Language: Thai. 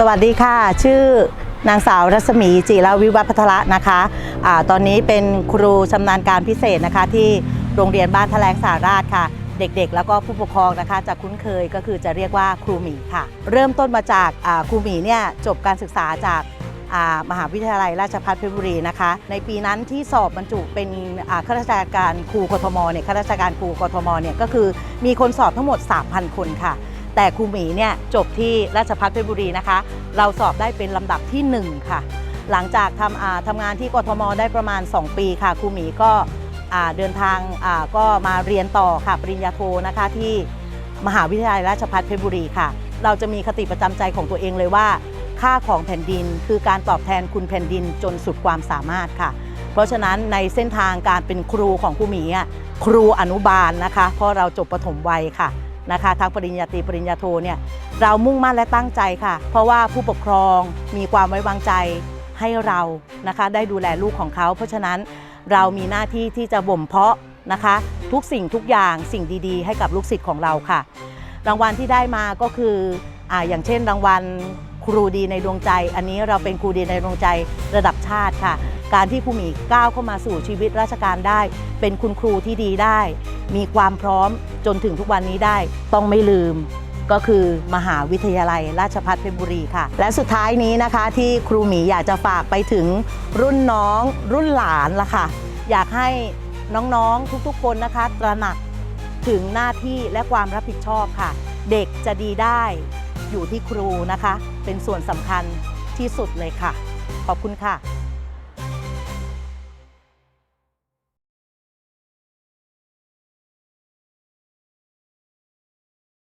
สวัสดีค่ะ ชื่อนางสาวรัศมีจิราวิวัฒน์พัทระนะคะอาตอนนี้เป็นครูชำนาญการพิเศษนะคะ ที่โรงเรียนบ้านทะแลงสาราชค่ะ เด็กๆ แล้วก็ผู้ปกครองนะคะ จะคุ้นเคยก็คือจะเรียกว่าครูหมีค่ะ เริ่มต้นมาจากครูหมีเนี่ยจบการศึกษาจากมหาวิทยาลัยราชภัฏเพชรบุรีนะคะ ในปีนั้นที่สอบบรรจุเป็นข้าราชการครูกทมเนี่ยข้าราชการครูกทมเนี่ยก็คือมีคนสอบทั้งหมด 3,000 คนค่ะ แต่ครูหมีเนี่ยจบที่ราชภัฏเพชรบุรีนะคะ เราสอบได้เป็นลำดับที่ 1 ค่ะ หลังจากทำอ่าทำงานที่กทมได้ประมาณ 2 ปีค่ะครูหมีก็อ่าเดินทางอ่าก็มาเรียนต่อค่ะปริญญาโทนะคะที่มหาวิทยาลัยราชภัฏเพชรบุรีค่ะ เราจะมีคติประจำใจของตัวเองเลยว่า ค่าของแผ่นดินคือการตอบแทนคุณแผ่นดินจนสุดความสามารถค่ะ เพราะฉะนั้นในเส้นทางการเป็นครูของครูหมีอะครูอนุบาลนะคะ เพราะเราจบประถมวัยค่ะ นะคะทั้งปริญญาตรีปริญญาโทเนี่ยเรามุ่งมั่นและตั้งใจค่ะ เพราะว่าผู้ปกครองมีความไว้วางใจให้เรานะคะได้ดูแลลูกของเขา เพราะฉะนั้นเรามีหน้าที่ที่จะบ่มเพาะนะคะ ทุกสิ่งทุกอย่างสิ่งดีๆ ให้กับลูกศิษย์ของเราค่ะ รางวัลที่ได้มาก็คืออ่าอย่างเช่น รางวัลครูดีในดวงใจ อันนี้เราเป็นครูดีในดวงใจระดับชาติค่ะ การที่ครูหมีก้าวเข้ามาสู่ชีวิตราชการได้ เป็นคุณครูที่ดีได้ มีความพร้อมจนถึงทุกวันนี้ได้ ต้องไม่ลืมก็คือมหาวิทยาลัยราชภัฏเพชรบุรีค่ะ และสุดท้ายนี้นะคะที่ครูหมีอยากจะฝากไปถึงรุ่นน้องรุ่นหลานละค่ะ อยากให้น้องๆทุกๆคนนะคะ ตระหนักถึงหน้าที่และความรับผิดชอบค่ะ เด็กจะดีได้อยู่ที่ครูนะคะ เป็นส่วนสำคัญที่สุดเลยค่ะ ขอบคุณค่ะ